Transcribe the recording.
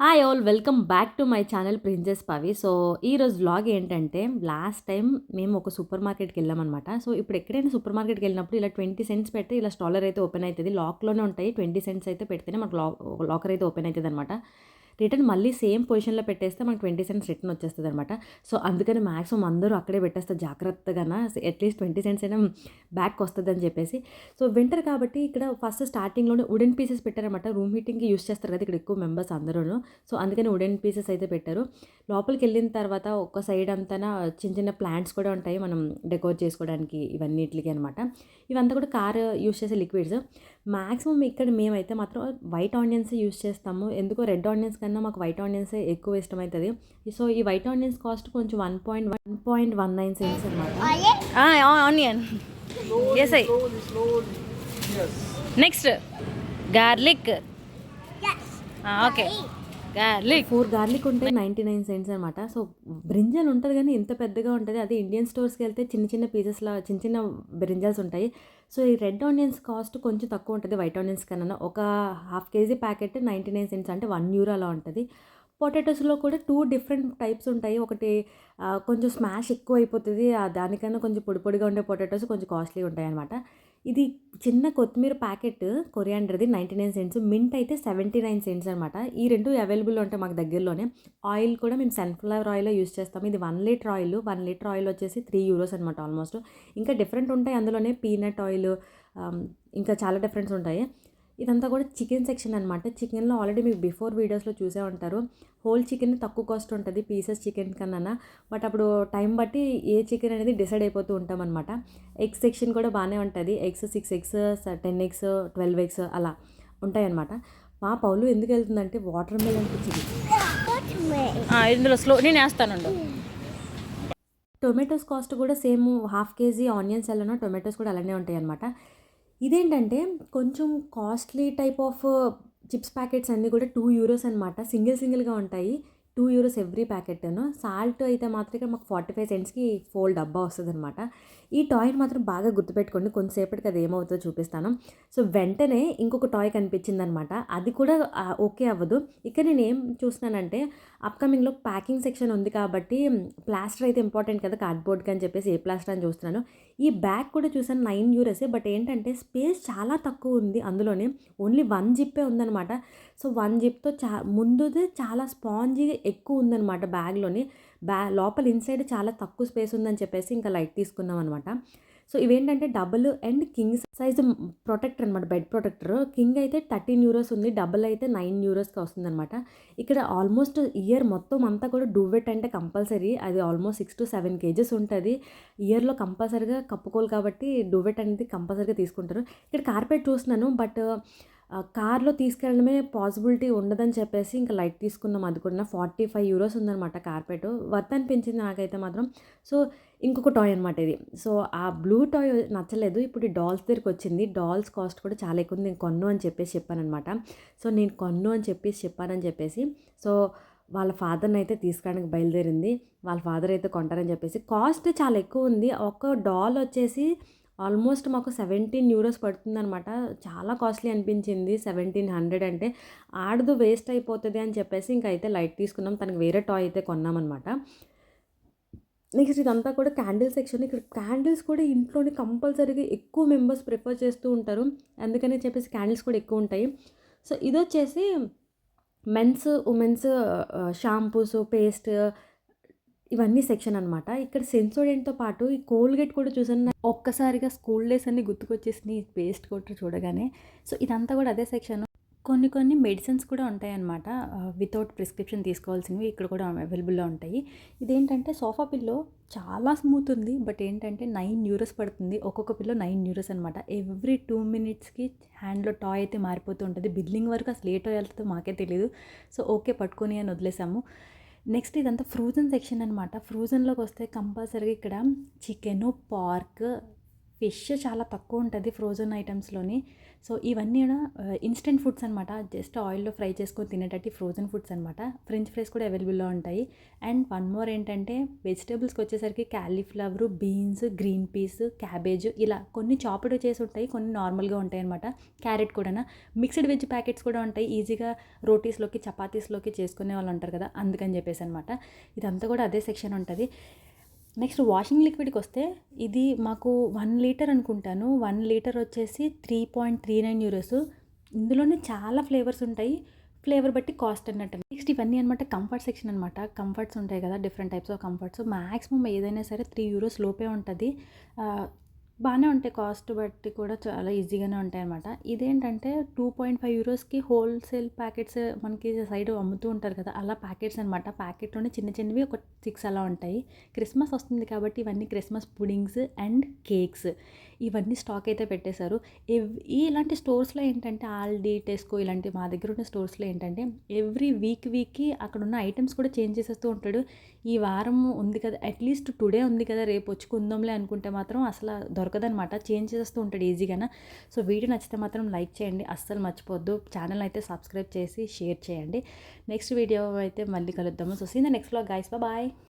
Hi all welcome back to my channel princess Pavi so ఈరోజు vlog ఏంటంటే last time మేము ఒక super మార్కెట్కి వెళ్ళామన్నమాట సో ఇప్పుడు ఎక్కడైనా సూపర్ మార్కెట్కి వెళ్ళినప్పుడు ఇలా ట్వంటీ సెంట్స్ పెడితే ఇలా స్టాలర్ అయితే ఓపెన్ అవుతుంది. లాక్లోనే ఉంటాయి. ట్వంటీ సెంట్స్ అయితే పెడితేనే మనకు లాకర్ అయితే ఓపెన్ అవుతుంది అనమాట రిటర్న్ మళ్ళీ సేమ్ పొజిషన్లో పెట్టేస్తే మనకు ట్వంటీ సెంట్స్ రిటర్న్ వచ్చేస్తుంది అనమాట సో అందుకని మ్యాక్సిమం అందరూ అక్కడే పెట్టేస్తారు జాగ్రత్తగా అట్లీస్ట్ ట్వంటీ సెంట్స్ అయినా బ్యాక్ వస్తుంది అని చెప్పేసి. సో వింటర్ కాబట్టి ఇక్కడ ఫస్ట్ స్టార్టింగ్లోనే వుడెన్ పీసెస్ పెట్టారనమాట రూమ్ హీటింగ్కి యూస్ చేస్తారు కదా ఇక్కడ ఎక్కువ మెంబర్స్ అందరూ సో అందుకని వుడెన్ పీసెస్ అయితే పెట్టారు. లోపలికి వెళ్ళిన తర్వాత ఒక సైడ్ అంతా చిన్న చిన్న ప్లాంట్స్ కూడా ఉంటాయి మనం డెకోర్ చేసుకోవడానికి ఇవన్నిటికి అనమాట ఇవంతా కూడా కార్ యూస్ చేసే లిక్విడ్స్ మ్యాక్సిమం ఇక్కడ మేమైతే మాత్రం వైట్ ఆనియన్స్ యూస్ చేస్తాము. ఎందుకో రెడ్ ఆనియన్స్ కన్నా మాకు వైట్ ఆనియన్స్ ఎక్కువ ఇష్టమవుతుంది సో ఈ వైట్ ఆనియన్స్ కాస్ట్ కొంచెం one point one point one nine cents అనమాట onion S I next garlic okay garlic four garlic ఉంటే నైంటీ నైన్ సెంట్స్ అనమాట సో బ్రింజల్ ఉంటుంది కానీ ఇంత పెద్దగా ఉంటుంది. అది ఇండియన్ స్టోర్స్కి వెళ్తే చిన్న చిన్న పీసెస్లా చిన్న చిన్న బ్రింజల్స్ ఉంటాయి. సో ఈ రెడ్ ఆనియన్స్ కాస్ట్ కొంచెం తక్కువ ఉంటుంది వైట్ ఆనియన్స్ కన్నా. ఒక half KG packet ninety nine cents అంటే వన్ యూరో అలా ఉంటుంది. పొటాటోస్లో కూడా టూ డిఫరెంట్ టైప్స్ ఉంటాయి. ఒకటి కొంచెం స్మాష్ ఎక్కువ అయిపోతుంది ఆ, దానికన్నా కొంచెం పొడి పొడిగా ఉండే పొటాటోస్ కొంచెం కాస్ట్లీ ఉంటాయి అనమాట ఇది చిన్న కొత్తిమీర ప్యాకెట్ కొరియాండర్ది నైంటీ నైన్ సెంట్స్ మింట్ అయితే సెవెంటీ నైన్ సెంట్స్ అనమాట ఈ రెండు అవైలబుల్ ఉంటాయి మాకు దగ్గరలోనే. ఆయిల్ కూడా మేము సన్ఫ్లవర్ ఆయిల్ యూస్ చేస్తాం. ఇది one litre oil one litre oil వచ్చేసి త్రీ యూరోస్ అనమాట ఆల్మోస్ట్. ఇంకా డిఫరెంట్ ఉంటాయి అందులోనే పీనట్ ఆయిల్ ఇంకా చాలా డిఫరెంట్స్ ఉంటాయి. ఇదంతా కూడా చికెన్ సెక్షన్ అనమాట చికెన్లో ఆల్రెడీ మీకు బిఫోర్ వీడియోస్లో చూసే ఉంటారు. హోల్ చికెన్ తక్కువ కాస్ట్ ఉంటుంది పీసెస్ చికెన్ కన్నా. బట్ అప్పుడు టైం బట్టి ఏ చికెన్ అనేది డిసైడ్ అయిపోతూ ఉంటాం అనమాట ఎగ్స్ సెక్షన్ కూడా బాగానే ఉంటుంది. Eggs six eggs ten eggs twelve eggs అలా ఉంటాయన్నమాట మా పౌలు ఎందుకు వెళ్తుందంటే వాటర్ మిలన్ పిచ్చిది. ఇందులో స్లో నేను వేస్తానండు టొమాటోస్ కాస్ట్ కూడా సేమ్ హాఫ్ కేజీ ఆనియన్స్ ఎలానో టొమాటోస్ కూడా అలానే ఉంటాయి అనమాట ఇదేంటంటే కొంచెం costly type of chips packets అన్నీ కూడా టూ యూరోస్ అనమాట సింగిల్ సింగిల్గా ఉంటాయి. టూ యూరోస్ ఎవ్రీ ప్యాకెట్ను సాల్ట్ అయితే మాత్రం ఇక్కడ మాకు ఫార్టీ ఫైవ్ సెంట్స్కి ఫోల్ డబ్బా వస్తుంది అనమాట ఈ టాయ్ని మాత్రం బాగా గుర్తుపెట్టుకోండి. కొంతసేపటికి అది ఏమవుతుందో చూపిస్తాను. సో వెంటనే ఇంకొక టాయ్ కనిపించింది అనమాట అది కూడా ఓకే అవ్వదు. ఇక్కడ నేను ఏం చూస్తున్నానంటే అప్కమింగ్లో ప్యాకింగ్ సెక్షన్ ఉంది కాబట్టి ప్లాస్టర్ అయితే ఇంపార్టెంట్ కదా కార్డ్బోర్డ్కి అని చెప్పేసి ఏ ప్లాస్టర్ అని చూస్తున్నాను. ఈ బ్యాగ్ కూడా చూసాను నైన్ యూరసే బట్ ఏంటంటే స్పేస్ చాలా తక్కువ ఉంది అందులోనే. ఓన్లీ వన్ జిప్పే ఉందన్నమాట. సో వన్ జిప్తో చా ముందుదే చాలా స్పాంజీ ఎక్కువ ఉందన్నమాట బ్యాగ్లోని. బ్యా లోపల ఇన్సైడ్ చాలా తక్కువ స్పేస్ ఉందని చెప్పేసి ఇంకా లైట్ తీసుకున్నాం అనమాట సో ఇవేంటంటే double and king size protector అనమాట బెడ్ ప్రొటెక్టర్. కింగ్ అయితే థర్టీన్ యూరోస్ ఉంది డబుల్ అయితే నైన్ యూరోస్కి వస్తుందన్నమాట. ఇక్కడ ఆల్మోస్ట్ ఇయర్ మొత్తం అంతా కూడా డూవెట్ అంటే కంపల్సరీ అది almost six to seven KGs ఉంటుంది. ఇయర్లో కంపల్సరీగా కప్పుకోవాలి కాబట్టి డూవెట్ అనేది కంపల్సరీగా తీసుకుంటారు. ఇక్కడ కార్పెట్ చూస్తున్నాను బట్ కార్లో తీసుకెళ్ళడమే పాసిబిలిటీ ఉండదని చెప్పేసి ఇంకా లైట్ తీసుకున్నాం. అది కూడా ఫార్టీ ఫైవ్ యూరోస్ ఉందన్నమాట కార్పెట్. వర్త్ అనిపించింది నాకైతే మాత్రం. సో ఇంకొక టాయ్ అనమాట ఇది. సో ఆ బ్లూ టాయ్ నచ్చలేదు. ఇప్పుడు ఈ డాల్స్ దగ్గరికి వచ్చింది. డాల్స్ కాస్ట్ కూడా చాలా ఎక్కువ ఉంది. నేను కొన్ను అని చెప్పేసి చెప్పానమాట సో నేను కొన్ను అని చెప్పేసి చెప్పానని చెప్పేసి సో వాళ్ళ ఫాదర్ని అయితే తీసుకోవడానికి బయలుదేరింది. వాళ్ళ ఫాదర్ అయితే కొంటారని చెప్పేసి. కాస్ట్ చాలా ఎక్కువ ఉంది. ఒక డాల్ వచ్చేసి ఆల్మోస్ట్ మాకు సెవెంటీన్ యూరోస్ పడుతుందనమాట చాలా కాస్ట్లీ అనిపించింది. సెవెంటీన్ హండ్రెడ్ అంటే ఆడదు వేస్ట్ అయిపోతుంది అని చెప్పేసి ఇంకా అయితే లైట్ తీసుకున్నాం. తనకి వేరే టాయ్ అయితే కొన్నామన్నమాట. నెక్స్ట్ ఇదంతా కూడా క్యాండిల్ సెక్షన్. ఇక్కడ క్యాండిల్స్ కూడా ఇంట్లోనే కంపల్సరీగా ఎక్కువ మెంబర్స్ ప్రిఫర్ చేస్తూ ఉంటారు. అందుకని చెప్పేసి క్యాండిల్స్ కూడా ఎక్కువ ఉంటాయి. సో ఇది వచ్చేసి మెన్స్ ఉమెన్స్ షాంపూస్ పేస్ట్ ఇవన్నీ సెక్షన్ అనమాట ఇక్కడ సెన్సోడెంట్తో పాటు ఈ కోల్గేట్ కూడా చూసాను. ఒక్కసారిగా స్కూల్ డేస్ అన్ని గుర్తుకొచ్చేసినాయి పేస్ట్ కొట్టు చూడగానే. సో ఇదంతా కూడా అదే సెక్షన్. కొన్ని కొన్ని మెడిసిన్స్ కూడా ఉంటాయన్నమాట. వితౌట్ ప్రిస్క్రిప్షన్ తీసుకోవాల్సినవి ఇక్కడ కూడా అవైలబుల్లో ఉంటాయి. ఇదేంటంటే సోఫా పిల్లో చాలా స్మూత్ ఉంది. బట్ ఏంటంటే నైన్ న్యూరస్ పడుతుంది. ఒక్కొక్క పిల్లో నైన్ న్యూరస్ అనమాట ఎవ్రీ టూ మినిట్స్కి హ్యాండ్లో టాయ్ అయితే మారిపోతూ ఉంటుంది. బిల్లింగ్ వరకు అసలు ఏ టాయ్ వెళ్తుందో మాకే తెలియదు సో ఓకే పట్టుకొని అని వదిలేసాము. నెక్స్ట్ ఇదంతా ఫ్రూజన్ సెక్షన్ అనమాట ఫ్రూజన్లోకి వస్తే కంపల్సరీగా ఇక్కడ చికెను పార్క్ ఫిష్ చాలా తక్కువ ఉంటుంది ఫ్రోజన్ ఐటమ్స్లోని. సో ఇవన్నీ కూడా ఇన్స్టెంట్ ఫుడ్స్ అనమాట జస్ట్ ఆయిల్లో ఫ్రై చేసుకొని తినేటట్టు ఫ్రోజన్ ఫుడ్స్ అనమాట ఫ్రెంచ్ ఫ్రైస్ కూడా అవైలబుల్లో ఉంటాయి. అండ్ వన్ మోర్ ఏంటంటే వెజిటేబుల్స్కి వచ్చేసరికి cauliflower beans green peas cabbage ఇలా కొన్ని చాప్డ్ చేసి ఉంటాయి కొన్ని నార్మల్గా ఉంటాయి అనమాట క్యారెట్ కూడా మిక్స్డ్ వెజ్ ప్యాకెట్స్ కూడా ఉంటాయి. ఈజీగా రోటీస్లోకి చపాతీస్లోకి చేసుకునే వాళ్ళు ఉంటారు కదా అందుకని చెప్పేసి అనమాట ఇదంతా కూడా అదే సెక్షన్ ఉంటుంది. నెక్స్ట్ వాషింగ్ లిక్విడ్కి వస్తే ఇది మాకు వన్ లీటర్ అనుకుంటాను. వన్ లీటర్ వచ్చేసి three point three nine euros. ఇందులోనే చాలా ఫ్లేవర్స్ ఉంటాయి. ఫ్లేవర్ బట్టి కాస్ట్ అన్నట్టు. నెక్స్ట్ ఇవన్నీ అనమాట కంఫర్ట్ సెక్షన్ అనమాట కంఫర్ట్స్ ఉంటాయి కదా different types of comforts. Maximum ఏదైనా సరే త్రీ యూరోస్ లోపే ఉంటుంది. బాగానే ఉంటాయి కాస్ట్ బట్టి కూడా చాలా ఈజీగానే ఉంటాయి అనమాట ఇదేంటంటే టూ పాయింట్ ఫైవ్ యూరోస్కి హోల్సేల్ ప్యాకెట్స్ మనకి సైడ్ అమ్ముతూ ఉంటారు కదా అలా ప్యాకెట్స్ అనమాట ప్యాకెట్లోనే చిన్న చిన్నవి ఒక సిక్స్ అలా ఉంటాయి. క్రిస్మస్ వస్తుంది కాబట్టి ఇవన్నీ క్రిస్మస్ పుడింగ్స్ అండ్ కేక్స్ ఇవన్నీ స్టాక్ అయితే పెట్టేశారు. ఎవ్ ఈ ఇలాంటి స్టోర్స్లో ఏంటంటే ఆల్డీ టెస్కో ఇలాంటి మా దగ్గర ఉన్న స్టోర్స్లో ఏంటంటే ఎవ్రీ వీక్ వీక్కి అక్కడ ఉన్న ఐటమ్స్ కూడా చేంజ్ చేసేస్తూ ఉంటాడు. ఈ వారం ఉంది కదా అట్లీస్ట్ టుడే ఉంది కదా రేపు వచ్చి కొందాంలే అనుకుంటే మాత్రం అసలు దొరకదనమాట చేంజ్ చేస్తూ ఉంటాడు ఈజీగానే. సో వీడియో నచ్చితే మాత్రం లైక్ చేయండి. అస్సలు మర్చిపోద్దు. ఛానల్ అయితే సబ్స్క్రైబ్ చేసి షేర్ చేయండి. నెక్స్ట్ వీడియో అయితే మళ్ళీ కలుద్దాము. So see in the next vlog guys bye